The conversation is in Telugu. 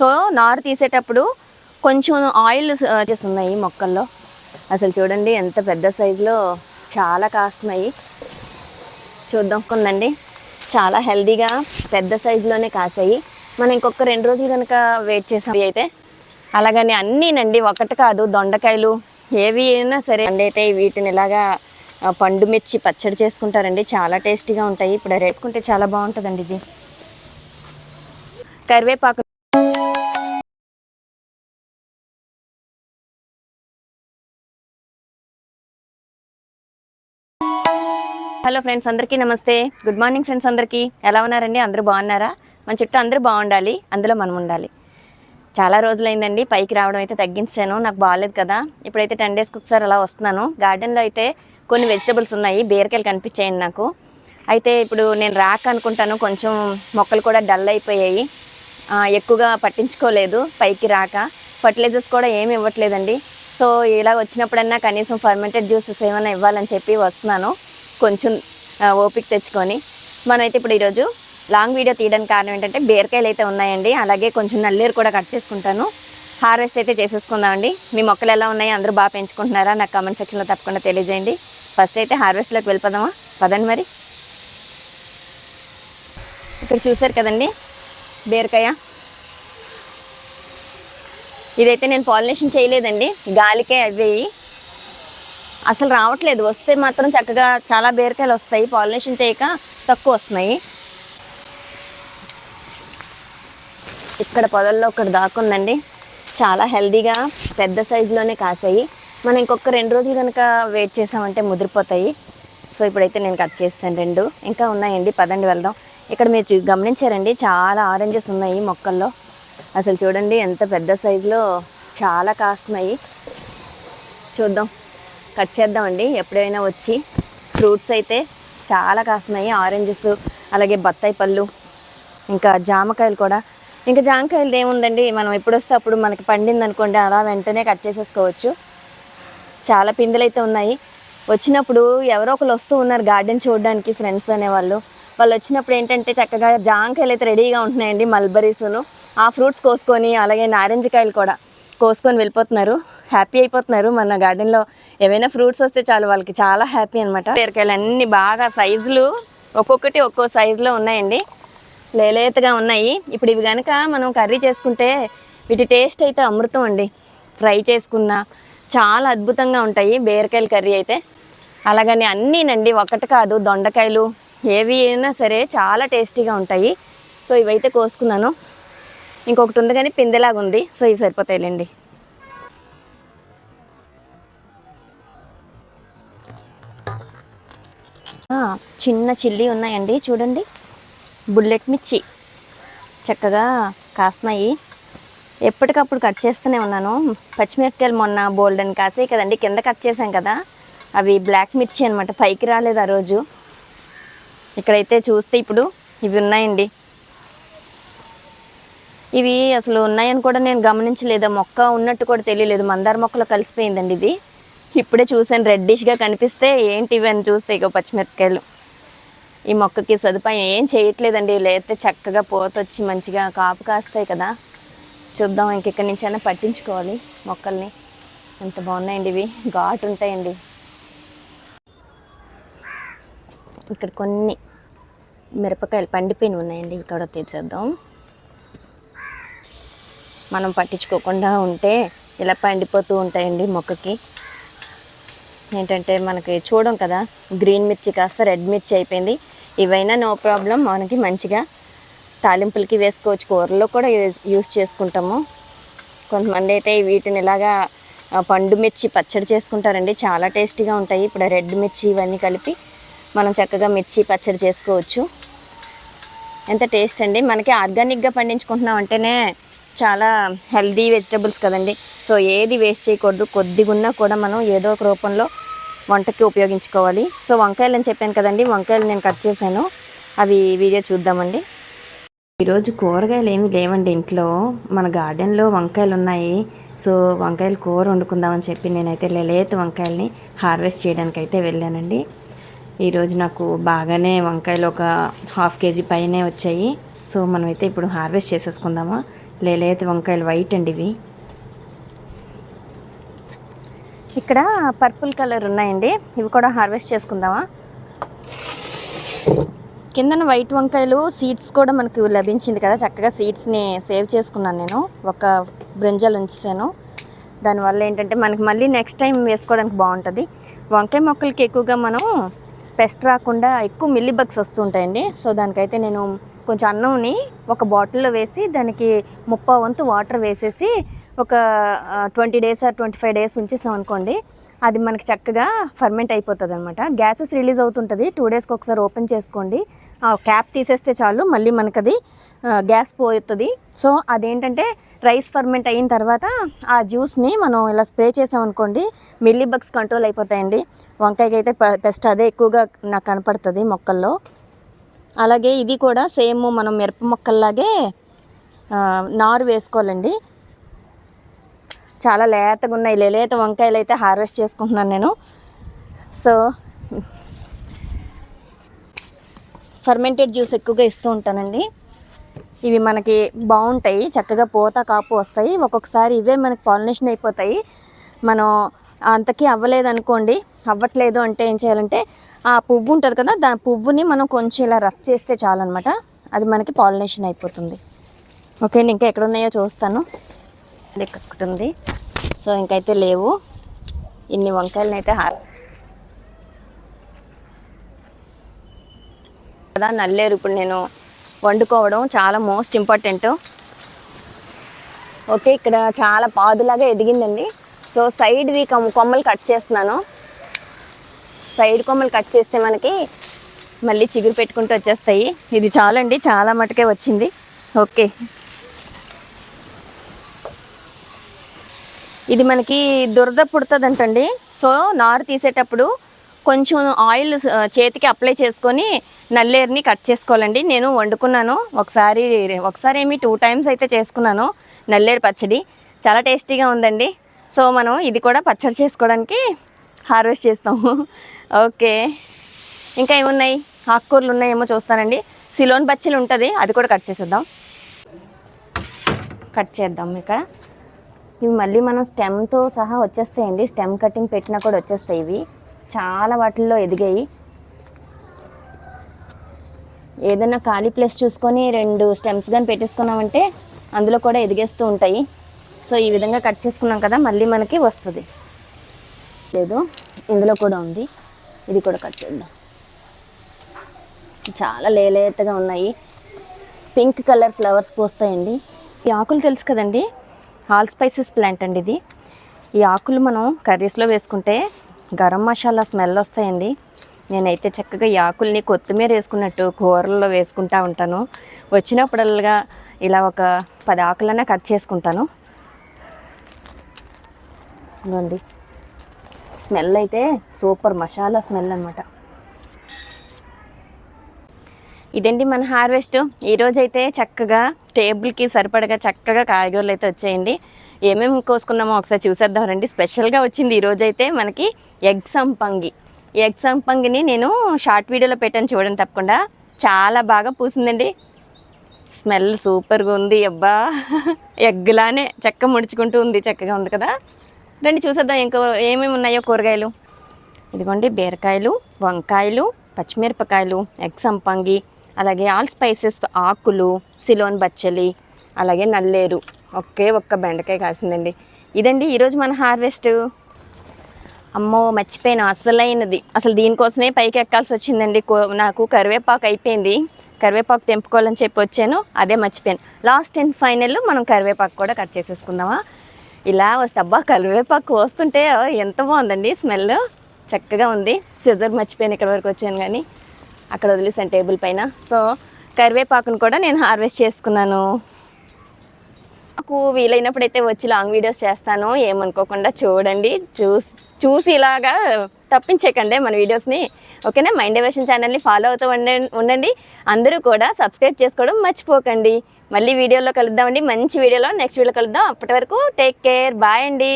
సో నారు తీసేటప్పుడు కొంచెం ఆయిల్ చేస్తున్నాయి మొక్కల్లో. అసలు చూడండి ఎంత పెద్ద సైజులో చాలా కాస్తున్నాయి. చూద్దాం కొందండి. చాలా హెల్దీగా పెద్ద సైజులోనే కాసాయి. మనం ఇంకొక రెండు రోజులు కనుక వెయిట్ చేసాం అయితే. అలాగని అన్నీనండి ఒకటి కాదు దొండకాయలు ఏవి అయినా సరే. అండి అయితే వీటిని ఇలాగా పండు మిర్చి పచ్చడి చేసుకుంటారండి. చాలా టేస్టీగా ఉంటాయి. ఇప్పుడు వేసుకుంటే చాలా బాగుంటుందండి ఇది. కరివేపాకు హలో ఫ్రెండ్స్ అందరికీ నమస్తే. గుడ్ మార్నింగ్ ఫ్రెండ్స్ అందరికీ. ఎలా ఉన్నారండి? అందరూ బాగున్నారా? మన చుట్టూ అందరూ బాగుండాలి. అందులో మనం ఉండాలి. చాలా రోజులైందండి. పైకి రావడం అయితే తగ్గించాను. నాకు బాగాలేదు కదా. ఇప్పుడైతే టెన్ డేస్కి ఒకసారి అలా వస్తున్నాను. గార్డెన్లో అయితే కొన్ని వెజిటబుల్స్ ఉన్నాయి. బీరకాయలు కనిపించాయండి నాకు. అయితే ఇప్పుడు నేను రాక అనుకుంటాను. కొంచెం మొక్కలు కూడా డల్ అయిపోయాయి. ఎక్కువగా పట్టించుకోలేదు పైకి రాక. ఫర్టిలైజర్స్ కూడా ఏమి ఇవ్వట్లేదండి. సో ఇలా వచ్చినప్పుడన్నా కనీసం ఫర్మెంటెడ్ జ్యూసెస్ ఏమైనా ఇవ్వాలని చెప్పి వస్తున్నాను. కొంచెం ఓపిక తెచ్చుకొని. మనమైతే ఇప్పుడు ఈరోజు లాంగ్ వీడియో తీయడానికి కారణం ఏంటంటే బీరకాయలు అయితే ఉన్నాయండి. అలాగే కొంచెం నల్లేరు కూడా కట్ చేసుకుంటాను. హార్వెస్ట్ అయితే చేసేసుకుందామండి. మీ మొక్కలు ఎలా ఉన్నాయి? అందరూ బాగా పెంచుకుంటున్నారా? నాకు కామెంట్ సెక్షన్లో తప్పకుండా తెలియజేయండి. ఫస్ట్ అయితే హార్వెస్ట్లోకి వెళ్ళిపోదామా? పదండి మరి. ఇక్కడ చూసారు కదండి. బీరకాయ. ఇదైతే నేను పాలినేషన్ చేయలేదండి. గాలికే అవి. అసలు రావట్లేదు. వస్తే మాత్రం చక్కగా చాలా బీరకాయలు వస్తాయి. పాలినేషన్ చేయక తక్కువ వస్తున్నాయి. ఇక్కడ పొదల్లో ఒకటి దాకుందండి చాలా హెల్దీగా పెద్ద సైజులోనే కాసాయి. మనం ఇంకొక రెండు రోజులు కనుక వెయిట్ చేసామంటే ముదిరిపోతాయి. సో ఇప్పుడైతే నేను కట్ చేస్తాను రెండు. ఇంకా ఉన్నాయండి. పదండి వెళ్దాం. ఇక్కడ మీరు గమనించారండి చాలా ఆరెంజెస్ ఉన్నాయి మొక్కల్లో. అసలు చూడండి ఎంత పెద్ద సైజులో చాలా కాస్తున్నాయి చూద్దాం కట్ చేద్దామండి. ఎప్పుడైనా వచ్చి ఫ్రూట్స్ అయితే చాలా కాస్తున్నాయి ఆరెంజెస్ అలాగే బత్తాయి పళ్ళు ఇంకా జామకాయలు కూడా. ఇంకా జామకాయలు ఏముందండి మనం ఎప్పుడు వస్తే అప్పుడు మనకి పండింది అనుకోండి అలా వెంటనే కట్ చేసేసుకోవచ్చు. చాలా పిందెలు అయితే ఉన్నాయి. వచ్చినప్పుడు ఎవరో ఒకరు వస్తూ ఉన్నారు గార్డెన్ చూడడానికి ఫ్రెండ్స్ అనేవాళ్ళు. వాళ్ళు వచ్చినప్పుడు ఏంటంటే చక్కగా జాంకాయలు అయితే రెడీగా ఉంటున్నాయండి మల్బరీస్ను ఆ ఫ్రూట్స్ కోసుకొని అలాగే నారింజకాయలు కూడా కోసుకొని వెళ్ళిపోతున్నారు. హ్యాపీ అయిపోతున్నారు. మన గార్డెన్లో ఏవైనా ఫ్రూట్స్ వస్తే చాలు వాళ్ళకి చాలా హ్యాపీ అనమాట బీరకాయలు అన్నీ బాగా సైజులు ఒక్కొక్కటి ఒక్కో సైజులో ఉన్నాయండి. లేలేతగా ఉన్నాయి. ఇప్పుడు ఇవి కనుక మనం కర్రీ చేసుకుంటే వీటి టేస్ట్ అయితే అమృతం అండి. ఫ్రై చేసుకున్న చాలా అద్భుతంగా ఉంటాయి. బీరకాయల కర్రీ అయితే. అలాగని అన్నీనండి ఒకటి కాదు దొండకాయలు ఏవి అయినా సరే చాలా టేస్టీగా ఉంటాయి. సో ఇవైతే కోసుకున్నాను. ఇంకొకటి ఉంది కానీ పిందెలాగా ఉంది. సో ఇవి సరిపోతాయిలేండి. చిన్న చిల్లీ ఉన్నాయండి. చూడండి. బుల్లెట్ మిర్చి. చక్కగా కాస్తున్నాయి ఎప్పటికప్పుడు కట్ చేస్తూనే ఉన్నాను. పచ్చిమిరపకాయలు మొన్న బోల్డన్ కాసాయి కదండి. కింద కట్ చేసాం కదా. అవి బ్లాక్ మిర్చి అనమాట పైకి రాలేదు ఆ రోజు. ఇక్కడైతే చూస్తే ఇప్పుడు ఇవి ఉన్నాయండి. ఇవి అసలు ఉన్నాయని కూడా నేను గమనించలేదు? ఆ మొక్క ఉన్నట్టు కూడా తెలియలేదు. మందార మొక్కలో కలిసిపోయిందండి ఇది. ఇప్పుడే చూసాను రెడ్డిష్గా కనిపిస్తే ఏంటి ఇవి అని చూస్తే ఇక పచ్చిమిరపకాయలు. ఈ మొక్కకి సదుపాయం ఏం చేయట్లేదండి. లేకపోతే చక్కగా పోతొచ్చి మంచిగా కాపు కాస్తాయి కదా. చూద్దాం ఇంక ఇక్కడి నుంచి అయినా పట్టించుకోవాలి మొక్కల్ని. ఎంత బాగున్నాయండి ఇవి. ఘాటు ఉంటాయండి. ఇక్కడ కొన్ని మిరపకాయలు పండిపోయిన ఉన్నాయండి. ఇవి కూడా తీసేద్దాం. మనం పట్టించుకోకుండా ఉంటే ఇలా పండిపోతూ ఉంటాయండి మొక్కకి. ఏంటంటే మనకి చూడం కదా గ్రీన్ మిర్చి కాస్త రెడ్ మిర్చి అయిపోయింది. ఇవైనా నో ప్రాబ్లం మనకి మంచిగా తాలింపులకి వేసుకోవచ్చు. కూరల్లో కూడా యూజ్- చేసుకుంటాము. కొంతమంది అయితే వీటిని ఇలాగా పండు మిర్చి పచ్చడి చేసుకుంటారండి. చాలా టేస్టీగా ఉంటాయి. ఇప్పుడు రెడ్ మిర్చి ఇవన్నీ కలిపి మనం చక్కగా మిర్చి పచ్చడి చేసుకోవచ్చు. ఎంత టేస్ట్ అండి. మనకి ఆర్గానిక్గా పండించుకుంటున్నాం అంటేనే చాలా హెల్దీ వెజిటబుల్స్ కదండి. సో ఏది వేస్ట్ చేయకూడదు. కొద్దిగా ఉన్నా కూడా మనం ఏదో ఒక రూపంలో వంటకి ఉపయోగించుకోవాలి. సో వంకాయలు అని చెప్పాను కదండి. వంకాయలు నేను కట్ చేశాను. అవి వీడియో చూద్దామండి. ఈరోజు కూరగాయలు ఏమీ లేవండి ఇంట్లో. మన గార్డెన్లో వంకాయలు ఉన్నాయి. సో వంకాయలు కూర వండుకుందామని చెప్పి నేనైతే లేత వంకాయల్ని హార్వెస్ట్ చేయడానికి అయితే వెళ్ళానండి. ఈరోజు నాకు బాగానే వంకాయలు ఒక హాఫ్ కేజీ పైనే వచ్చాయి. సో మనమైతే ఇప్పుడు హార్వెస్ట్ చేసేసుకుందామా? లేలేత వంకాయలు వైట్ అండి ఇవి. ఇక్కడ పర్పుల్ కలర్ ఉన్నాయండి. ఇవి కూడా హార్వెస్ట్ చేసుకుందామా? కిందన వైట్ వంకాయలు సీడ్స్ కూడా మనకు లభించింది కదా. చక్కగా సీడ్స్ని సేవ్ చేసుకున్నాను నేను. ఒక బ్రింజల్ ఉంచాను దానివల్ల ఏంటంటే మనకి మళ్ళీ నెక్స్ట్ టైం వేసుకోవడానికి బాగుంటుంది. వంకాయ మొక్కలకి ఎక్కువగా మనం పెస్ట్ రాకుండా ఎక్కువ మిల్లీ బగ్స్ వస్తుంటాయండి. సో దానికైతే నేను కొంచెం అన్నంని ఒక బాటిల్లో వేసి దానికి ముప్పా వంతు వాటర్ వేసేసి ఒక twenty days or twenty five days ఉంచేసాం అనుకోండి అది మనకి చక్కగా ఫర్మెంట్ అయిపోతుంది అనమాట గ్యాసెస్ రిలీజ్ అవుతుంటుంది. టూ డేస్కి ఒకసారి ఓపెన్ చేసుకోండి. ఆ క్యాప్ తీసేస్తే చాలు. మళ్ళీ మనకి అది గ్యాస్ పోతుంది. సో అదేంటంటే రైస్ ఫర్మెంట్ అయిన తర్వాత ఆ జ్యూస్ని మనం ఇలా స్ప్రే చేసామనుకోండి మిల్లీ బగ్స్ కంట్రోల్ అయిపోతాయండి. వంకాయకి అయితే పెస్ట్ అదే ఎక్కువగా నాకు కనపడుతుంది మొక్కల్లో. అలాగే ఇది కూడా సేమ్ మనం మిరప మొక్కల్లాగే నారు వేసుకోవాలండి. చాలా లేతగా ఉన్నాయి. లేత వంకాయలు అయితే హార్వెస్ట్ చేసుకుంటున్నాను నేను. సో ఫర్మెంటెడ్ జ్యూస్ ఎక్కువగా ఇస్తూ ఉంటానండి. ఇవి మనకి బాగుంటాయి. చక్కగా పూత కాపు వస్తాయి. ఒక్కొక్కసారి ఇవే మనకి పాలినేషన్ అయిపోతాయి. మనం అంతకీ అవ్వలేదు అనుకోండి అవ్వట్లేదు అంటే ఏం చేయాలంటే ఆ పువ్వు ఉంటుంది కదా దాని పువ్వుని మనం కొంచెం ఇలా రఫ్ చేస్తే చాలన్నమాట. అది మనకి పాలినేషన్ అయిపోతుంది. ఓకే అండి ఇంకా ఎక్కడ ఉన్నాయో చూస్తాను. ఇది సో ఇంకైతే లేవు. ఇన్ని వంకాయలను అయితే కదా నల్లేరు ఇప్పుడు నేను వండుకోవడం చాలా మోస్ట్ ఇంపార్టెంట్. ఓకే ఇక్కడ చాలా పాదులాగా ఎదిగిందండి. సో సైడ్వి కొమ్మ- కొమ్మలు కట్ చేస్తున్నాను. సైడ్ కొమ్మలు కట్ చేస్తే మనకి మళ్ళీ చిగురు పెట్టుకుంటూ వచ్చేస్తాయి. ఇది చాలండి చాలా మటుకే వచ్చింది. ఓకే. ఇది మనకి దురద పుడుతుందంటండి. సో నారు తీసేటప్పుడు కొంచెం ఆయిల్ చేతికి అప్లై చేసుకొని నల్లేరుని కట్ చేసుకోవాలండి. నేను వండుకున్నాను. ఒకసారి ఒకసారి ఏమి టూ టైమ్స్ అయితే చేసుకున్నాను. నల్లేరు పచ్చడి. చాలా టేస్టీగా ఉందండి. సో మనం ఇది కూడా పచ్చడి చేసుకోవడానికి హార్వెస్ట్ చేస్తాము. ఓకే. ఇంకా ఏమున్నాయి? ఆకుకూరలు ఉన్నాయేమో చూస్తానండి. సిలోన్ బచ్చలు ఉంటుంది. అది కూడా కట్ చేసేద్దాం. కట్ చేద్దాం ఇక్కడ. ఇవి మళ్ళీ మనం స్టెమ్తో సహా వచ్చేస్తాయండి. స్టెమ్ కటింగ్ పెట్టినా కూడా వచ్చేస్తాయి ఇవి. చాలా వాటిల్లో ఎదిగాయి. ఏదైనా ఖాళీ ప్లేస్ చూసుకొని రెండు స్టెమ్స్ కానీ పెట్టేసుకున్నామంటే అందులో కూడా ఎదిగేస్తూ ఉంటాయి. సో ఈ విధంగా కట్ చేసుకున్నాం కదా మళ్ళీ మనకి వస్తుంది. లేదు ఇందులో కూడా ఉంది. ఇది కూడా కట్ చేద్దాం. చాలా లేలేతగా ఉన్నాయి. పింక్ కలర్ ఫ్లవర్స్ పోస్తాయండి. ఈ ఆకులు తెలుసు కదండి? ఆల్ స్పైసెస్ ప్లాంట్ అండి ఇది. ఈ ఆకులు మనం కర్రీస్లో వేసుకుంటే గరం మసాలా స్మెల్ వస్తాయండి. నేనైతే చక్కగా ఈ ఆకుల్ని కొత్తిమీర వేసుకున్నట్టు కూరల్లో వేసుకుంటా ఉంటాను. వచ్చినప్పుడల్లా ఇలా ఒక పది ఆకులన్నా కట్ చేసుకుంటాను. ఇదిగోండి. స్మెల్ అయితే సూపర్ మసాలా స్మెల్ అనమాట ఇదండి మన హార్వెస్ట్? ఈరోజైతే చక్కగా టేబుల్కి సరిపడగా చక్కగా కాయగూరలు అయితే వచ్చాయండి. ఏమేమి కోసుకున్నామో ఒకసారి చూసేద్దాం రండి. స్పెషల్గా వచ్చింది ఈరోజైతే మనకి ఎగ్ సంపంగి. ఎగ్ సంపంగిని నేను షార్ట్ వీడియోలో పెట్టాను చూడండి తప్పకుండా. చాలా బాగా పూసిందండి. స్మెల్ సూపర్గా ఉంది. అబ్బా! ఎగ్లానే చెక్క ముడుచుకుంటూ ఉంది చక్కగా ఉంది కదా? రండి చూసేద్దాం ఇంకో ఏమేమి ఉన్నాయో కూరగాయలు. ఇదిగోండి బీరకాయలు వంకాయలు పచ్చిమిరపకాయలు ఎగ్ సంపంగి అలాగే ఆల్ స్పైసెస్ ఆకులు సిలోన్ బచ్చలి అలాగే నల్లేరు. ఒకే ఒక్క బెండకాయ కాసిందండి. ఇదండి ఈరోజు మన హార్వెస్ట్. అమ్మో మర్చిపోయాను. అసలైనది. అసలు దీనికోసమే పైకి ఎక్కాల్సి వచ్చిందండి. కో- నాకు కరివేపాకు అయిపోయింది. కరివేపాకు తెంపుకోవాలని చెప్పి వచ్చాను. అదే మర్చిపోయాను. లాస్ట్ అండ్ ఫైనల్ మనం కరివేపాకు కూడా కట్ చేసేసుకుందామా? ఇలా వస్తే అబ్బా కరివేపాకు వస్తుంటే ఎంత బాగుందండి స్మెల్. చక్కగా ఉంది. సిజర్ మర్చిపోయాను ఇక్కడ వరకు వచ్చాను కానీ. అక్కడ వదిలేసాను టేబుల్ పైన. సో కరివేపాకును కూడా నేను హార్వెస్ట్ చేసుకున్నాను. నాకు వీలైనప్పుడైతే వచ్చి లాంగ్ వీడియోస్ చేస్తాను. ఏమనుకోకుండా చూడండి. చూసి చూసి ఇలాగా తప్పించేకండి మన వీడియోస్ని. ఓకేనా? మైండ్ డైవర్షన్ ఛానల్ని ఫాలో అవుతూ ఉండండి ఉండండి. అందరూ కూడా సబ్స్క్రైబ్ చేసుకోవడం మర్చిపోకండి. మళ్ళీ వీడియోలో కలుద్దామండి. మంచి వీడియోలో నెక్స్ట్ వీడియోలో కలుద్దాం. అప్పటి వరకు టేక్ కేర్. బాయ్ అండి.